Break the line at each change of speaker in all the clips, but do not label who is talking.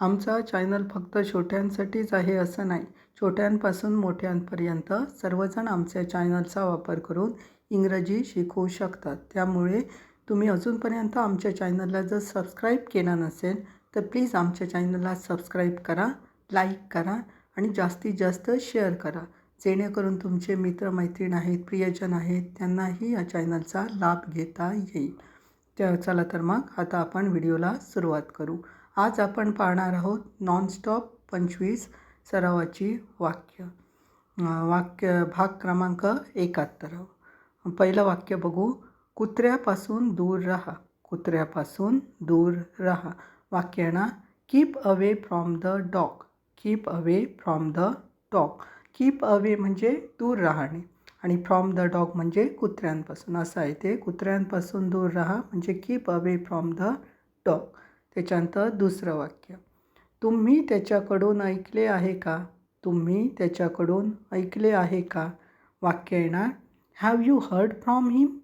आमचा चॅनल फक्त छोट्यांसाठीच आहे असं नाही. छोट्यांपासून मोठ्यांपर्यंत सर्वजण आमच्या चॅनलचा वापर करून इंग्रजी शिकू शकतात. त्यामुळे तुम्ही अजूनपर्यंत आमच्या चॅनलला जर सबस्क्राईब केला नसेल तर प्लीज आमच्या चॅनलला सबस्क्राईब करा लाईक करा आणि जास्तीत जास्त शेअर करा. जेणेकरून तुमचे मित्रमैत्रीण आहेत प्रियजन आहेत त्यांनाही या चॅनलचा लाभ घेता येईल. त्या चला तर मग आता आपण व्हिडिओला सुरुवात करू. आज आपण पाहणार आहोत नॉनस्टॉप पंचवीस सरावाची वाक्य. वाक्य भाग क्रमांक एकाहत्तर. पहिलं वाक्य बघू. कुत्र्यापासून दूर राहा. कुत्र्यापासून दूर राहा. वाक्य ना keep away from the dog keep away from the dog keep away म्हणजे दूर राहणे. आणि फ्रॉम द डॉग म्हणजे कुत्र्यांपासून. असं आहे ते. कुत्र्यांपासून दूर राहा म्हणजे keep away from the dog त्याच्यानंतर दुसरं वाक्य. तुम्ही त्याच्याकडून ऐकले आहे का? तुम्ही त्याच्याकडून ऐकले आहे का? वाक्य येणार have you heard from him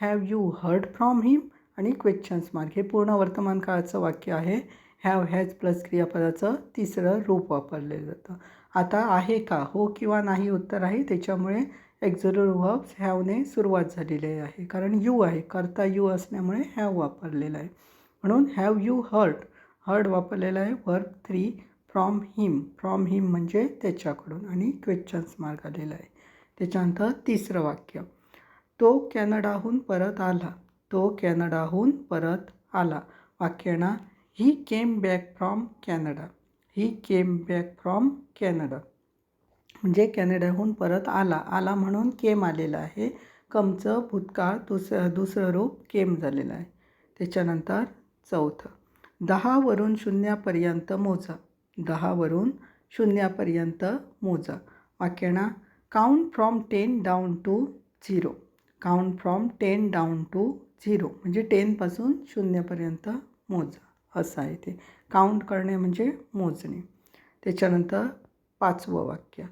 have you heard from him आणि क्वेश्चन्स मार्क हे पूर्ण वर्तमान काळाचं वाक्य आहे. हॅव हॅज प्लस क्रियापदाचं तिसरं रूप वापरलेलं जातं. आता आहे का? हो किंवा नाही उत्तर आहे. त्याच्यामुळे एक्झोरल व्हब्स हॅवने सुरुवात झालेली आहे. कारण यू आहे. करता यू असल्यामुळे हॅव वापरलेलं आहे. म्हणून हॅव यू हर्ट हर्ड वापरलेला आहे verb three from him from him म्हणजे त्याच्याकडून आणि क्वेश्चन्स मार्क आलेला आहे. त्याच्यानंतर तिसरं वाक्य. तो कॅनडाहून परत आला. तो कॅनडाहून परत आला. वाक्य ना he came back from Canada he came back from Canada म्हणजे कॅनडाहून परत आला. आला म्हणून केम आलेला आहे. कमचं भूतकाळ दुसरं दुसरं रूप केम झालेलं आहे. त्याच्यानंतर चौथं. दहावरून शून्यापर्यंत मोजा. दहावरून शून्यापर्यंत मोजा. वाक्यणा count from ten down to zero count from ten down to zero म्हणजे टेनपासून शून्यपर्यंत मोजा. असं आहे ते. काउंट करणे म्हणजे मोजणे. त्याच्यानंतर पाचवं वाक्य.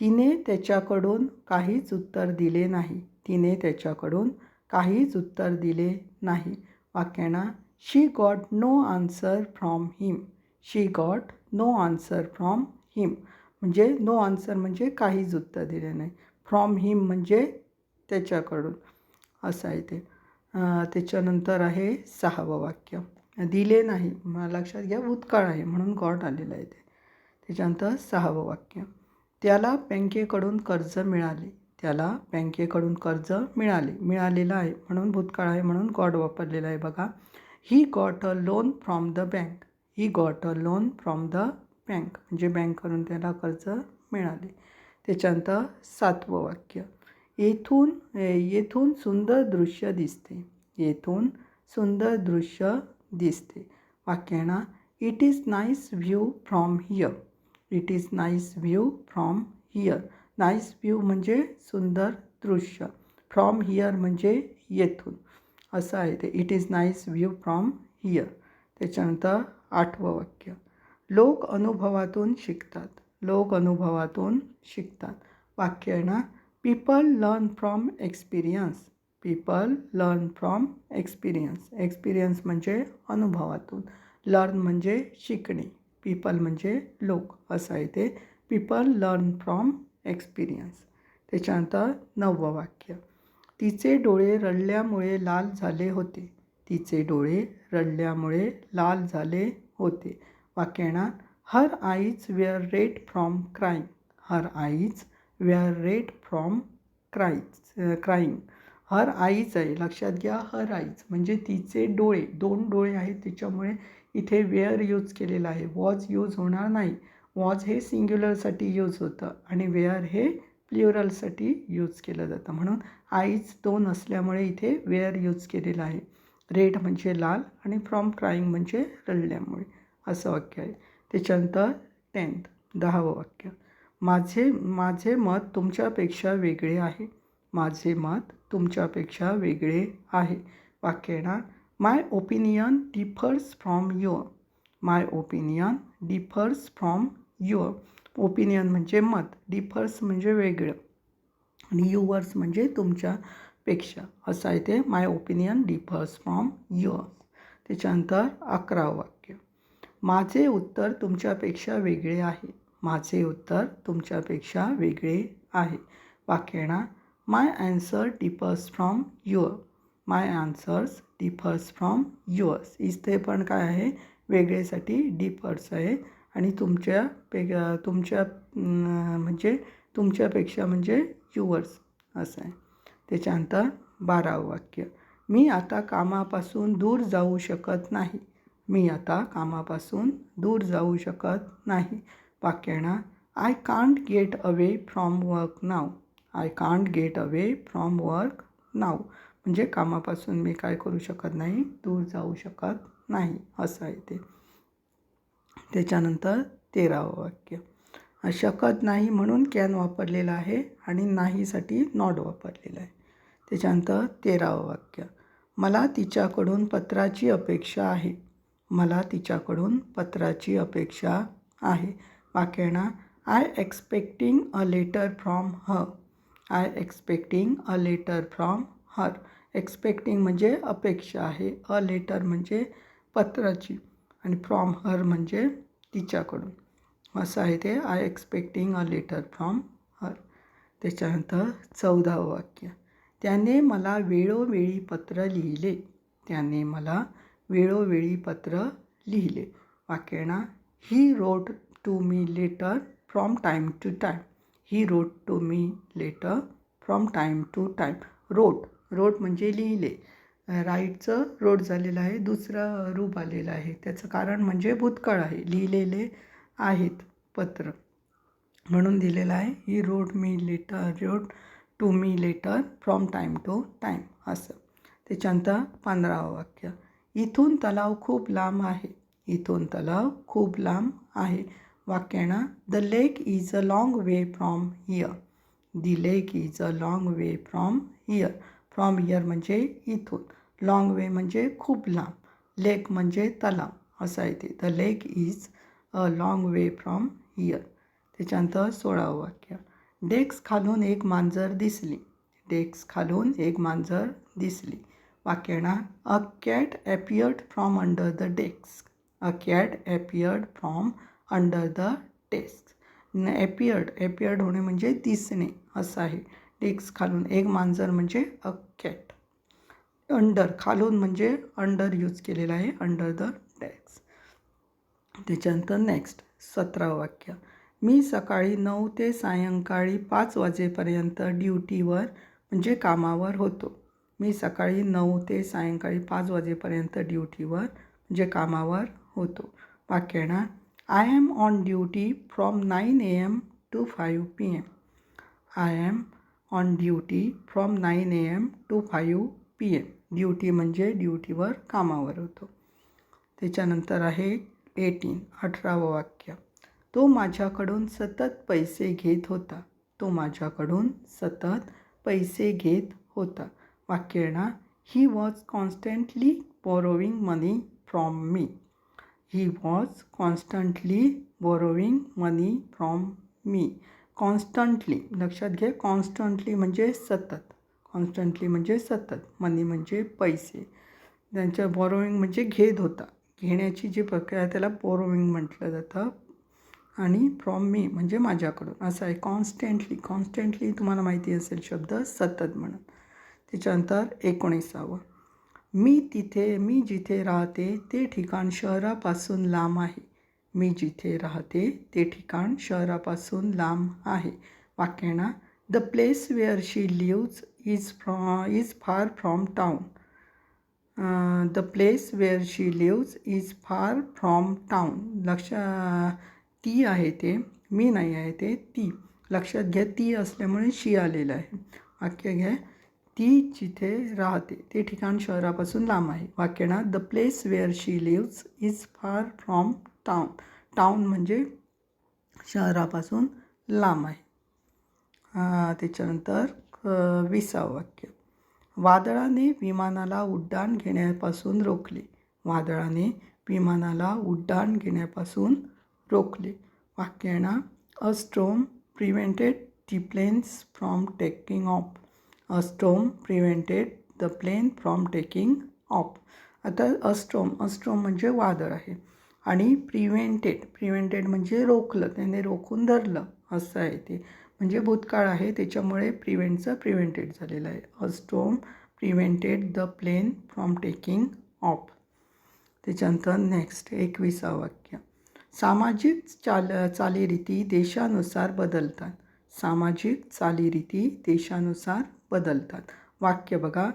तिने त्याच्याकडून काहीच उत्तर दिले नाही. तिने त्याच्याकडून काहीच उत्तर दिले नाही. वाक्याना she got no answer from him she got no answer from him म्हणजे नो आन्सर म्हणजे काहीच उत्तर दिले नाही. फ्रॉम हिम म्हणजे त्याच्याकडून. असं आहे ते. त्याच्यानंतर आहे सहावं वाक्य. दिले नाही. लक्षात घ्या भूतकाळ आहे म्हणून गॉट आलेलं आहे ते. त्याच्यानंतर सहावं वाक्य. त्याला बँकेकडून कर्ज मिळाले. त्याला बँकेकडून कर्ज मिळाले. मिळालेलं आहे म्हणून भूतकाळ आहे म्हणून गॉड वापरलेला आहे बघा. He got a loan from the bank he got a loan from the bank म्हणजे बँककडून त्याला कर्ज मिळाले. त्याच्यानंतर सातवं वाक्य. येथून येथून सुंदर दृश्य दिसते. येथून सुंदर दृश्य दिसते. वाक्याना it is nice view from here it is nice view from here nice view म्हणजे सुंदर दृश्य. फ्रॉम हियर म्हणजे येथून. असं आहे. ते it is nice view from here त्याच्यानंतर आठवं वाक्य. लोक अनुभवातून शिकतात. लोक अनुभवातून शिकतात. वाक्य आहे ना? People learn from experience people learn from experience experience म्हणजे अनुभवातून. लर्न म्हणजे शिकणे. पीपल म्हणजे लोक. असं आहे ते. पीपल लर्न फ्रॉम एक्सपिरियन्स त्याच्यानंतर नववं वाक्य. तिचे डोळे रडल्यामुळे लाल झाले होते. तिचे डोळे रडल्यामुळे लाल झाले होते. वाक्याना her eyes were red from crying. Her eyes were red from cries crying. Her आईच आहे. लक्षात घ्या हर आईज म्हणजे तिचे डोळे दोन डोळे आहेत तिच्यामुळे इथे वेअर यूज केलेला आहे. वॉज यूज होणार नाही. वॉज हे सिंग्युलरसाठी यूज होतं आणि वेअर हे प्ल्युरलसाठी यूज केलं जातं. म्हणून आईज दोन असल्यामुळे इथे वेअर यूज केलेलं आहे. रेड म्हणजे लाल आणि फ्रॉम क्राईंग म्हणजे रडल्यामुळे असं वाक्य आहे. त्याच्यानंतर टेन्थ दहावं वाक्य. माझे माझे मत तुमच्यापेक्षा वेगळे आहे. माझे मत तुमच्यापेक्षा वेगळे आहे. वाक्य येणार. My opinion differs from your my opinion differs from your opinion म्हणजे मत डिफर्स म्हणजे वेगळं आणि युअर्स म्हणजे तुमच्यापेक्षा. असं आहे ते. My opinion differs from yours त्याच्यानंतर अकरा वाक्य. माझे उत्तर तुमच्यापेक्षा वेगळे आहे. माझे उत्तर तुमच्यापेक्षा वेगळे आहे. वाक्य येणार. My answer differs from your my answers differs from yours इथे पण काय आहे? वेगळेसाठी डिफर्स आहे. आणि तुमच्या पे तुमच्या म्हणजे तुमच्यापेक्षा म्हणजे युअर्स असं आहे. त्याच्यानंतर बारावं वाक्य. मी आता कामापासून दूर जाऊ शकत नाही. मी आता कामापासून दूर जाऊ शकत नाही. वाक्य I can't get away from work now I can't get away from work now म्हणजे कामापासून मी काय करू शकत नाही? दूर जाऊ शकत नाही. असं आहे ते. त्याच्यानंतर तेरावं वाक्य. शकत नाही म्हणून कॅन वापरलेलं आहे आणि नाहीसाठी नॉट वापरलेलं आहे. त्याच्यानंतर तेरावं वाक्य. मला तिच्याकडून पत्राची अपेक्षा आहे. मला तिच्याकडून पत्राची अपेक्षा आहे. वाक्य ना I expecting a letter from her I expecting a letter from her expecting म्हणजे अपेक्षा आहे. अ लेटर म्हणजे पत्राची. आणि फ्रॉम हर म्हणजे तिच्याकडून. असं आहे ते. I expecting a letter from her त्याच्यानंतर चौदावं वाक्य. त्याने मला वेळोवेळी पत्र लिहिले. त्याने मला वेळोवेळी पत्र लिहिले. वाक्यणा he wrote to me letter from time to time he wrote to me letter from time to time wrote wrote म्हणजे लिहिले. राईटचं रोड झालेलं आहे दुसरं रूप आलेलं आहे. त्याचं कारण म्हणजे भूतकाळ आहे लिहिलेले आहेत पत्र. म्हणून दिलेलं आहे he wrote me letter wrote to me letter from time to time असं. त्याच्यानंतर पंधरावं वाक्य इथून तलाव खूप लांब आहे. इथून तलाव खूप लांब आहे. वाक्यानं the lake is a long way from here the lake is a long way from here from here म्हणजे इथून. लाँग वे म्हणजे खूप लांब. लेक म्हणजे तलाव. असं आहे ते. The lake is a long way from here त्याच्यानंतर सोळावं वाक्य. डेस्क खालून एक मांजर दिसली. डेस्क खालून एक मांजर दिसली. वाक्य येणार. A cat appeared from under the desk a cat appeared from under the desk appeared appeared होणे म्हणजे दिसणे. असं आहे. डेस्क खालून. एक मांजर म्हणजे अ कॅट अंडर खालून म्हणजे अंडर यूज केलेला आहे. अंडर द डेस्क त्याच्यानंतर नेक्स्ट सतरावं वाक्य. मी सकाळी नऊ ते सायंकाळी पाच वाजेपर्यंत ड्युटीवर म्हणजे कामावर होतो. मी सकाळी नऊ ते सायंकाळी पाच वाजेपर्यंत ड्युटीवर म्हणजे कामावर होतो. वाक्य येणार. I am on duty from nine A M to five P M I am on duty from nine A M to five P M duty म्हणजे ड्युटीवर कामावर होतो. त्याच्यानंतर आहे एटीन अठरावं वाक्य. तो माझ्याकडून सतत पैसे घेत होता. तो माझ्याकडून सतत पैसे घेत होता. वाक्य येणार he was constantly borrowing money from me he was constantly borrowing money from me constantly लक्षात घे कॉन्स्टंटली म्हणजे सतत. कॉन्स्टंटली म्हणजे सतत. मनी म्हणजे पैसे. त्यांच्या बोरोविंग म्हणजे घेत होता. घेण्याची जी प्रक्रिया आहे त्याला बोरोविंग म्हटलं जातं. आणि फ्रॉम मी म्हणजे माझ्याकडून. असं आहे कॉन्स्टंटली कॉन्स्टंटली तुम्हाला माहिती असेल शब्द सतत म्हणून. त्याच्यानंतर एकोणीसावं. मी तिथे मी जिथे राहते ते ठिकाण शहरापासून लांब आहे. मी जिथे राहते ते ठिकाण शहरापासून लांब आहे. वाक्याना the place where she lives is from is far from town the place where she lives is far from town लक्ष ती आहे ते मी नाही आहे ते ती. लक्षात घ्या ती असल्यामुळे शी आलेलं आहे. वाक्य घ्या ती जिथे राहते ते ठिकाण शहरापासून लांब आहे. वाक्यणा the place where she lives is far from town town म्हणजे शहरापासून लांब आहे. त्याच्यानंतर विसावं वाक्य वादळाने विमानाला उड्डाण घेण्यापासून रोखले. वादळाने विमानाला उड्डाण घेण्यापासून रोखले. वाक्यांना a storm prevented the planes from taking off a storm prevented the plane from taking off आता अस्ट्रोम अस्ट्रोम म्हणजे वादळ आहे. आणि प्रिव्हेंटेड प्रिव्हेंटेड म्हणजे रोखलं त्याने रोखून धरलं असं आहे ते. म्हणजे भूतकाळ आहे त्याच्यामुळे प्रिव्हेंटचं प्रिव्हेंटेड झालेलं आहे. A storm prevented the plane from taking off त्याच्यानंतर नेक्स्ट एकविसावं वाक्य. सामाजिक चाल चालीरीती देशानुसार बदलतात. सामाजिक चालीरीती देशानुसार बदलतात. वाक्य बघा.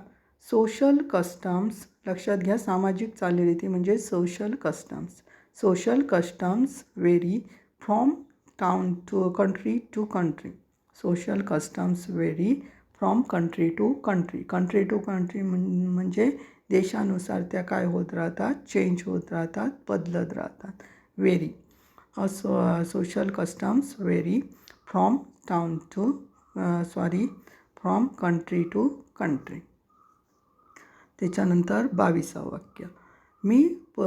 सोशल कस्टम्स लक्षात घ्या सामाजिक चालीरीती म्हणजे social customs social customs vary from town to country to country social customs vary from country to country country to country म्हणजे देशानुसार त्या काय होत राहतात? चेंज होत राहतात, बदलत राहतात. Very so social customs very from town to sorry from country to country त्याच्यानंतर बावीसावं वाक्य. मी प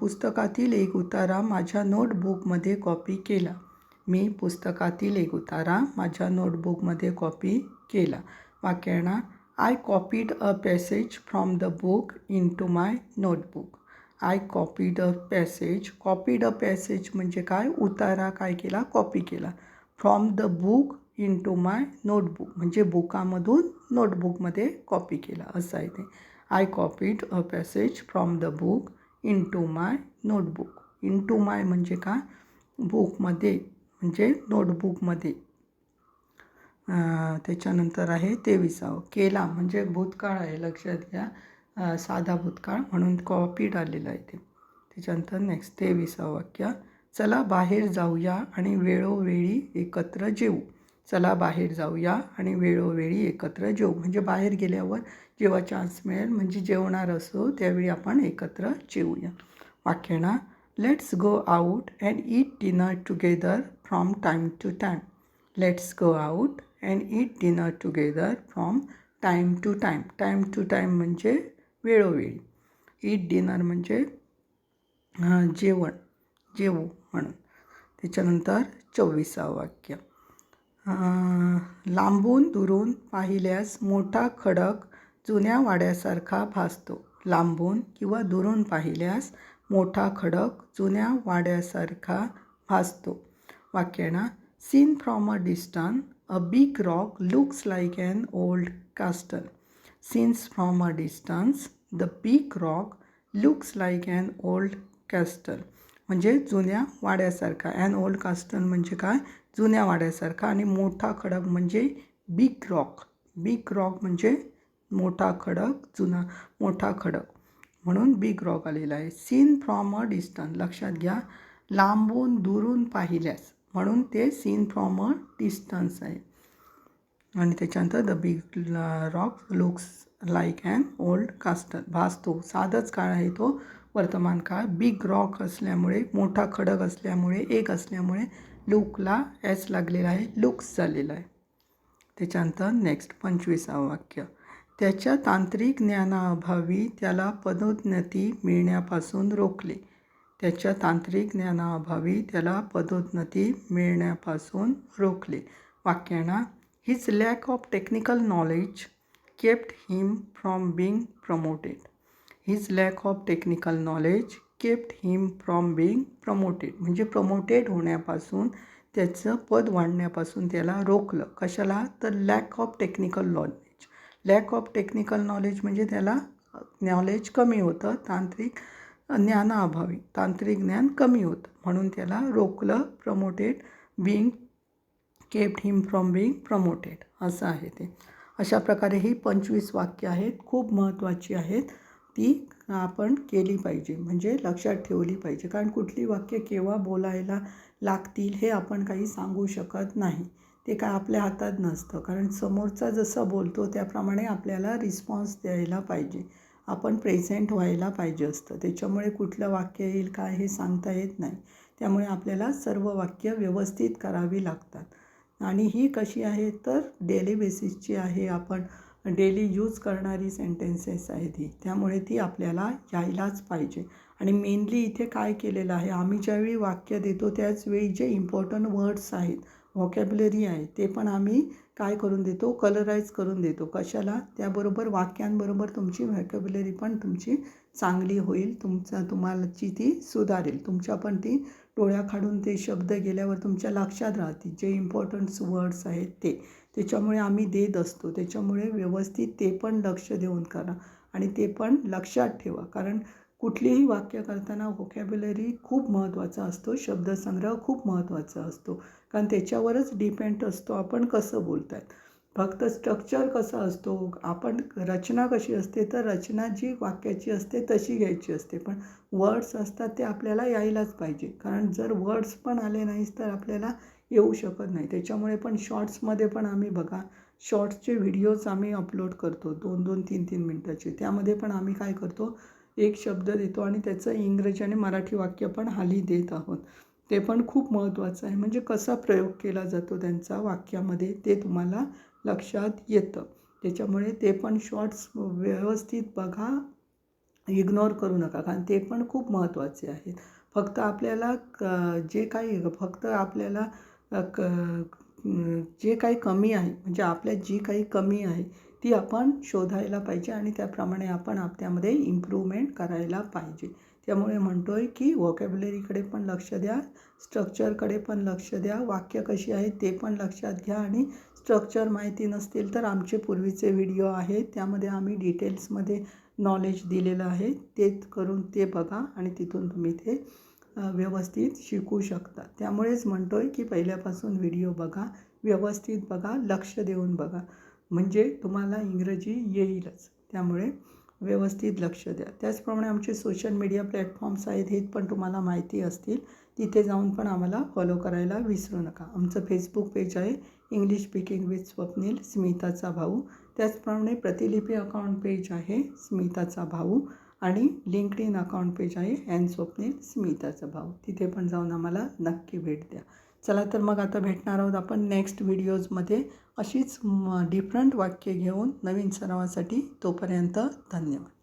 पुस्तकातील एक उतारा माझ्या नोटबुकमध्ये कॉपी केला. मी पुस्तकातील एक उतारा माझ्या नोटबुकमध्ये कॉपी केला. वाक्य I copied a passage from the book into my notebook I copied a passage copied a passage म्हणजे काय? उतारा काय केला? कॉपी केला. From the book into my notebook म्हणजे बुकामधून नोटबुकमध्ये कॉपी केला. असं आहे ते. I copied a passage from the book into my notebook into my म्हणजे काय? बुकमध्ये म्हणजे नोटबुकमध्ये त्याच्यानंतर आहे तेविसावं. केला म्हणजे भूतकाळ आहे लक्षात घ्या. साधा भूतकाळ म्हणून कॉपीड आलेलं आहे ते. त्याच्यानंतर नेक्स्ट तेविसावं वाक्य. चला बाहेर जाऊया आणि वेळोवेळी एकत्र जेवू चला बाहेर जाऊया आणि वेळोवेळी एकत्र जेवू म्हणजे बाहेर गेल्यावर जेव्हा चान्स मिळेल म्हणजे जेवणार असो त्यावेळी आपण एकत्र जेवूया. वाक्यणा let's go out and eat dinner together from time to time let's go out and eat dinner together from time to time time to time म्हणजे वेळोवेळी. ईट डिनर म्हणजे जेवण जेवू म्हणून. त्याच्यानंतर चोवीसावं वाक्य. लांबून दुरून पाहिल्यास मोठा खडक जुन्या वाड्यासारखा भासतो. लांबून किंवा दुरून पाहिल्यास मोठा खडक जुन्या वाड्यासारखा भासतो. वाक्य seen from a distance a big rock looks like an old castle seen from a distance the big rock looks like an old castle म्हणजे जुन्या वाड्यासारखा. अँड ओल्ड कास्टन म्हणजे काय? जुन्या वाड्यासारखा आणि मोठा खडक म्हणजे बिग रॉक बिग रॉक म्हणजे मोठा खडक जुना मोठा खडक. म्हणून बिग रॉक आलेला आहे. सीन फ्रॉम अ डिस्टन्स लक्षात घ्या. लांबून दुरून पाहिल्यास. म्हणून ते सीन फ्रॉम अ डिस्टन्स आहे. आणि त्याच्यानंतर the big rock looks like and old castle भासतो साधंच काळ आहे तो. वर्तमान काळ बिग रॉक असल्यामुळे मोठा खडक असल्यामुळे एक असल्यामुळे लुकला एस लागलेला आहे लुक्स झालेला आहे. त्याच्यानंतर नेक्स्ट पंचवीसावं वाक्य. त्याच्या तांत्रिक ज्ञानाअभावी त्याला पदोन्नती मिळण्यापासून रोखले. त्याच्या तांत्रिक ज्ञानाअभावी त्याला पदोन्नती मिळण्यापासून रोखले. वाक्यांना his lack of technical knowledge kept him from being promoted his lack of technical knowledge kept him from being promoted म्हणजे प्रमोटेड होण्यापासून त्याचं पद वाढण्यापासून त्याला रोखलं. कशाला? तर lack of technical knowledge lack of technical knowledge म्हणजे त्याला नॉलेज कमी होतं तांत्रिक ज्ञानाअभावी. तांत्रिक ज्ञान कमी होतं. म्हणून त्याला रोखलं promoted being kept him from being promoted असं आहे ते. अशा प्रकारे ही पंचवीस वाक्य आहेत. खूप महत्त्वाची आहेत. ती आपण केली पाहिजे म्हणजे लक्षात ठेवली पाहिजे. कारण कुठली वाक्य केव्हा बोलायला लागतील हे आपण काही सांगू शकत नाही. ते काय आपल्या हातात नसतं. कारण समोरचा जसं बोलतो त्याप्रमाणे आपल्याला रिस्पॉन्स द्यायला पाहिजे. आपण प्रेझेंट व्हायला पाहिजे असतं. त्याच्यामुळे कुठलं वाक्य येईल काय हे सांगता येत नाही. त्यामुळे आपल्याला सर्व वाक्य व्यवस्थित करावी लागतात. आणि ही कशी आहे? तर डेली बेसिसची आहे. आपण डेली यूज करणारी सेंटेन्सेस आहेत ही. त्यामुळे ती आपल्याला यायलाच पाहिजे. आणि मेनली इथे काय केलेलं आहे आम्ही ज्यावेळी वाक्य देतो त्याचवेळी जे इम्पॉर्टंट वर्ड्स आहेत व्हॉकॅब्युलरी आहे ते पण आम्ही काय करून देतो कलराईज करून देतो. कशाला? त्याबरोबर वाक्यांबरोबर तुमची व्हॅकॅब्युलरी पण तुमची चांगली होईल तुमचा तुम्हालाची ती सुधारेल. तुमच्या पण ती डोळ्या काढून ते शब्द गेल्यावर तुमच्या लक्षात राहतील जे इम्पॉर्टंट्स वर्ड्स आहेत ते. त्याच्यामुळे आम्ही देत असतो. त्याच्यामुळे व्यवस्थित ते पण लक्ष देऊन करा आणि ते पण लक्षात ठेवा. कारण कुठलीही वाक्य करताना व्होकॅब्युलरी खूप महत्त्वाचा असतो. शब्दसंग्रह खूप महत्त्वाचा असतो. कारण त्याच्यावरच डिपेंड असतो आपण कसं बोलत आहेत फक्त स्ट्रक्चर कसा असतो आपण रचना कशी असते तर रचना जी वाक्याची असते तशी घ्यायची असते. पण वर्ड्स असतात ते आपल्याला यायलाच पाहिजे. कारण जर वर्ड्स पण आले नाहीच तर आपल्याला येऊ शकत नाही. त्याच्यामुळे पण शॉर्ट्समध्ये पण आम्ही बघा शॉर्ट्सचे व्हिडिओज आम्ही अपलोड करतो दोन दोन तीन तीन मिनटाचे. त्यामध्ये पण आम्ही काय करतो एक शब्द देतो आणि त्याचं इंग्रजी आणि मराठी वाक्य पण हाली देत आहोत. ते पण खूप महत्त्वाचं आहे. म्हणजे कसा प्रयोग केला जातो त्यांचा वाक्यामध्ये ते तुम्हाला लक्षात येतं. त्याच्यामुळे ते पण शॉर्ट्स व्यवस्थित बघा इग्नोर करू नका. कारण ते पण खूप महत्त्वाचे आहेत. फक्त आपल्याला क जे काही फक्त आपल्याला क जे काही कमी आहे म्हणजे आपल्या जी काही कमी आहे ती आपण शोधायला पाहिजे आणि त्याप्रमाणे आपण आपल्यामध्ये इम्प्रूव्हमेंट करायला पाहिजे. त्यामुळे म्हणतो आहे की व्हॉकॅब्युलरीकडे पण लक्ष द्या स्ट्रक्चरकडे पण लक्ष द्या वाक्य कशी आहेत ते पण लक्षात घ्या आणि स्ट्रक्चर माहिती नसतील तर आमचे पूर्वीचे व्हिडिओ आहेत. त्यामध्ये आम्ही डिटेल्समध्ये नॉलेज दिलेलं आहे. ते करून ते बघा आणि तिथून तुम्ही ते व्यवस्थित शिकू शकता. त्यामुळेच म्हणतो आहे की पहिल्यापासून व्हिडिओ बघा व्यवस्थित बघा लक्ष देऊन बघा. म्हणजे तुम्हाला इंग्रजी येईलच. त्यामुळे व्यवस्थित लक्ष द्या. त्याचप्रमाणे आमचे सोशल मीडिया प्लॅटफॉर्म्स आहेत हे पण तुम्हाला माहिती असतील. तिथे जाऊन पण आम्हाला फॉलो करायला विसरू नका. आमचं फेसबुक पेज आहे. इंग्लिश स्पीकिंग विथ स्वप्नील स्मिताचा भाऊ त्याचप्रमाणे प्रतिलिपी अकाउंट पेज आहे स्मिताचा भाऊ आणि लिंकड इन अकाउंट पेज आहे अँड स्वप्नील स्मिताचा भाऊ तिथे पण जाऊन आम्हाला नक्की भेट द्या. चला तर मग आता भेटणार आहोत आपण नेक्स्ट व्हिडिओजमध्ये अशीच डिफरंट वाक्य घेऊन नवीन सरावासाठी तोपर्यंत धन्यवाद.